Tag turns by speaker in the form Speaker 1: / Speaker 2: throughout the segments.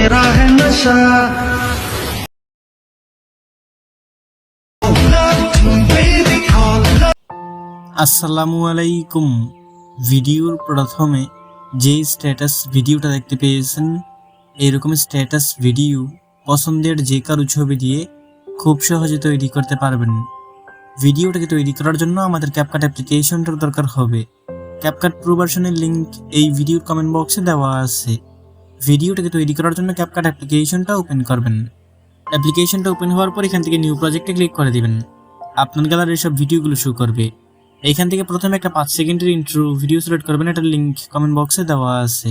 Speaker 1: तेरा है नशा Baby, call
Speaker 2: আসসালামু আলাইকুম ভিডিওর প্রথমে যে স্ট্যাটাস ভিডিওটা দেখতে পেয়েছেন এরকম স্ট্যাটাস ভিডিও পছন্দের যে কারো ছবি দিয়ে খুব সহজে তৈরি করতে পারবেন ভিডিওটাকে তৈরি করার জন্য আমাদের ক্যাপকাট অ্যাপ্লিকেশনটার দরকার হবে ক্যাপকাট প্রো ভার্সনের লিঙ্ক এই ভিডিওর কমেন্ট বক্সে দেওয়া আছে ভিডিওটাকে তৈরি করার জন্য ক্যাপকাট অ্যাপ্লিকেশনটা ওপেন করবেন। অ্যাপ্লিকেশনটা ওপেন হওয়ার পর এখান থেকে নিউ প্রজেক্টে ক্লিক করে দিবেন। আপনার গ্যালারির সব ভিডিওগুলো শো করবে। এইখান থেকে প্রথমে একটা পাঁচ সেকেন্ডের ইন্ট্রো ভিডিও সিলেক্ট করবেন। এটার লিঙ্ক কমেন্ট বক্সে দেওয়া আছে।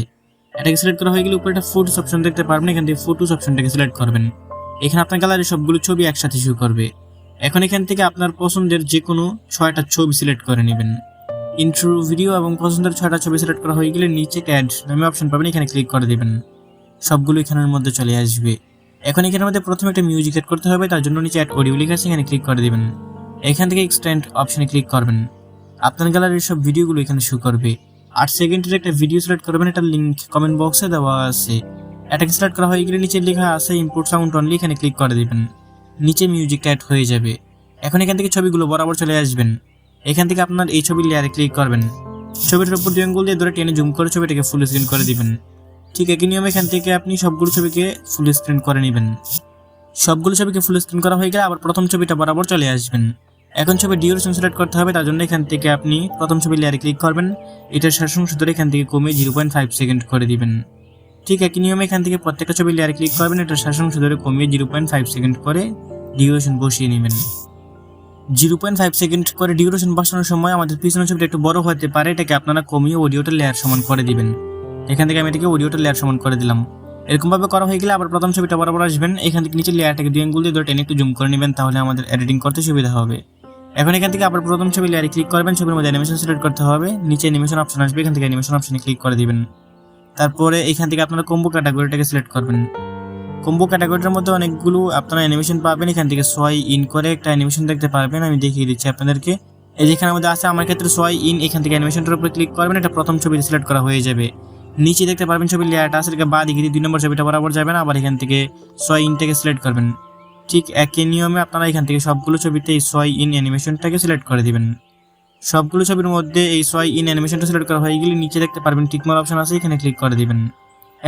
Speaker 2: এটাকে সিলেক্ট করা হয়ে গেলে উপরে একটা ফটোস অপশন দেখতে পারবেন। এখান থেকে ফটোস অপশনটাকে সিলেক্ট করবেন। এখানে আপনার গ্যালারির সবগুলো ছবি একসাথে শো করবে। এখন এখান থেকে আপনার পছন্দের যে কোনো ছয়টা ছবি সিলেক্ট করে নেবেন। ইন্ট্রো ভিডিও এবং পছন্দের ছয়টা ছবি সিলেক্ট করা হয়ে গেলে নিচে অ্যাড নামে অপশন পাবেন, এখানে ক্লিক করে দেবেন। সবগুলো এখানের মধ্যে চলে আসবে। এখন এখানের মধ্যে প্রথমে একটা মিউজিক এড করতে হবে, তার জন্য নিচে অ্যাড অডিও লেখা আছে, এখানে ক্লিক করে দেবেন। এখান থেকে এক্সটেন্ড অপশনে ক্লিক করবেন। আপনার গ্যালারির সব ভিডিওগুলো এখানে শো করবে। আট সেকেন্ডের একটা ভিডিও সিলেক্ট করবেন, এটার লিঙ্ক কমেন্ট বক্সে দেওয়া আছে। এটাকে সিলেক্ট করা হয়ে গেলে নিচে লেখা আছে ইম্পোর্ট সাউন্ড অনলি এখানে ক্লিক করে দেবেন। নিচে মিউজিক অ্যাড হয়ে যাবে। এখন এখান থেকে ছবিগুলো বরাবর চলে আসবেন। এখান থেকে আপনার এই ছবির লেয়ারে ক্লিক করবেন। ছবিটার উপর দুই আঙ্গুল দিয়ে ধরে টেনে জুম করে ছবিটাকে ফুল স্ক্রিন করে দিবেন। ঠিক একই নিয়মে এখান থেকে আপনি সবগুলো ছবিকে ফুল স্ক্রিন করে নেবেন। সবগুলো ছবিকে ফুল স্ক্রিন করা হয়ে গেলে আবার প্রথম ছবিটা বরাবর চলে আসবেন। এখন ছবি ডিউরেশন সিলেক্ট করতে হবে, তার জন্য এখান থেকে আপনি প্রথম ছবি লেয়ারে ক্লিক করবেন। এটার অংশ ধরে এখান থেকে কমে জিরো পয়েন্ট ফাইভ সেকেন্ড করে দিবেন। ঠিক একই নিয়মে এখান থেকে প্রত্যেকটা ছবি লেয়ারে ক্লিক করবেন এটার অংশ ধরে কমিয়ে জিরো পয়েন্ট ফাইভ সেকেন্ড করে ডিউরেশন বসিয়ে নেবেন। জিরো পয়েন্ট ফাইভ সেকেন্ড করে ডিউরেশন বসানোর সময় আমাদের পিছনের ছবিটা একটু বড় হতে পারে, এটাকে আপনারা কমিয়ে অডিওটা লেয়ার সমান করে দিবেন। এখান থেকে আমি এটাকে অডিওটা লেয়ার সমান করে দিলাম। এরকমভাবে করা হয়ে গেলে আবার প্রথম ছবিটা বরাবর আসবেন। এখান থেকে নিচে লেয়ারটাকে দুই আঙ্গুল দিয়ে ধরে টেনে একটু জুম করে নেবেন, তাহলে আমাদের এডিটিং করতে সুবিধা হবে। এখন এখান থেকে আবার প্রথম ছবি লেয়ারে ক্লিক করবেন, ছবির মধ্যে অ্যানিমেশন সিলেক্ট করতে হবে। নিচে অ্যানিমেশন অপশন আসবে, এখান থেকে অ্যানিমেশন অপশনে ক্লিক করে দিবেন। তারপরে এখান থেকে আপনারা কম্বো ক্যাটাগরিটাকে সিলেক্ট করবেন। কম্বো ক্যাটাগরিটার মধ্যে অনেকগুলো আপনারা অ্যানিমেশন পাবেন। এখান থেকে ছয় ইন করে একটা অ্যানিমেশন দেখতে পারবেন, আমি দেখিয়ে দিচ্ছি আপনাদেরকে। এই যেখানে মধ্যে আছে, আমার ক্ষেত্রে ছয় ইন এখান থেকে অ্যানিমেশনটার উপরে ক্লিক করবেন, এটা প্রথম ছবি সিলেক্ট করা হয়ে যাবে। নিচে দেখতে পারবেন ছবির লেয়ারটা আছে বা দিকে দুই নম্বর ছবিটা বরাবর যাবেন আবার এখান থেকে ছয় ইনটাকে সিলেক্ট করবেন। ঠিক একই নিয়মে আপনারা এখান থেকে সবগুলো ছবিতে এই ছয় ইন অ্যানিমেশনটাকে সিলেক্ট করে দিবেন। সবগুলো ছবির মধ্যে এই ছয় ইন অ্যানিমেশনটা সিলেক্ট করা হয়ে গেলে নিচে দেখতে পারবেন টিকমার অপশন আছে, এখানে ক্লিক করে দিবেন।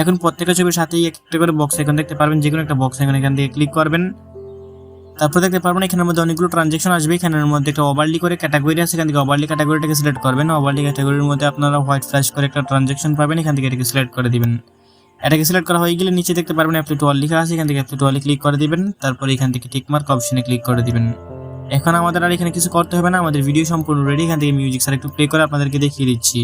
Speaker 2: এখন প্রত্যেকটা ছবির সাথেই একটা করে বক্স এখন দেখতে পারবেন যে কোনো একটা বক্স এখন এখান থেকে ক্লিক করবেন। তারপর দেখতে পারবেন এখানের মধ্যে অনেকগুলো ট্রানজেকশন আসবে। এখানের মধ্যে একটা ওভারলি করে ক্যাটাগরি আছে, এখান থেকে ওভারলি ক্যাটাগরিটাকে সিলেক্ট করবেন। ওভারলি ক্যাটাগরির মধ্যে আপনারা হোয়াইট ফ্ল্যাশ করে একটা ট্রানজেকশন পাবেন, এখান থেকে এটাকে সিলেক্ট করে দিবেন। এটাকে সিলেক্ট করা হয়ে গেলে নিচে দেখতে পারবেন অ্যাপ্লি টুয়াল লেখা আছে, এখান থেকে অ্যাপ্লি টুয়ালে ক্লিক করে দিবেন। তারপর এখান থেকে টিকমার্ক অপশনে ক্লিক করে দিবেন। এখন আমাদের আর এখানে কিছু করতে হবে না, আমাদের ভিডিও সম্পূর্ণ রেডি এখান থেকে মিউজিক স্যার একটু প্লে করে আপনাদেরকে দেখিয়ে দিচ্ছি।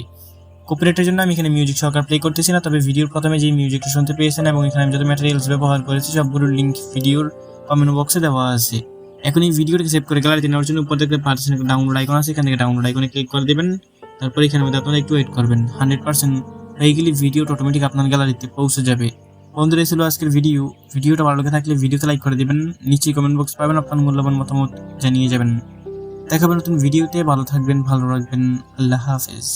Speaker 2: কপিরাইটের জন্য আমি এখানে মিউজিক সহকার প্লে করতেছি না, তবে ভিডিওর প্রথমে যে মিউজিকটা শুনতে পেয়েছেন এবং এখানে আমি যত ম্যাটেরিয়ালস ব্যবহার করেছি সবগুলোর লিঙ্ক ভিডিওর কমেন্ট বক্সে দেওয়া আছে। এখন এই ভিডিওটাকে সেভ করে গ্যালারিতে নেওয়ার জন্য উপর দেখতে একটা ডাউনলোড আইকন আছে, এখান থেকে ডাউনলোড আইকনে ক্লিক করে দেবেন। তারপর এখানে মধ্যে আপনারা একটু ওয়েট করবেন। হান্ড্রেড পার্সেন্ট হয়ে গেলে ভিডিওটা অটোমেটিক আপনার গ্যালারিতে পৌঁছে যাবে। বন্ধুরা ছিল আজকের ভিডিও ভিডিওটা ভালো লাগে থাকলে ভিডিওতে লাইক করে দেবেন। নিচে কমেন্ট বক্স পাবেন, আপনার মূল্যবান মতামত জানিয়ে যাবেন। দেখাবেন নতুন ভিডিওতে ভালো থাকবেন, ভালো রাখবেন। আল্লাহ হাফেজ।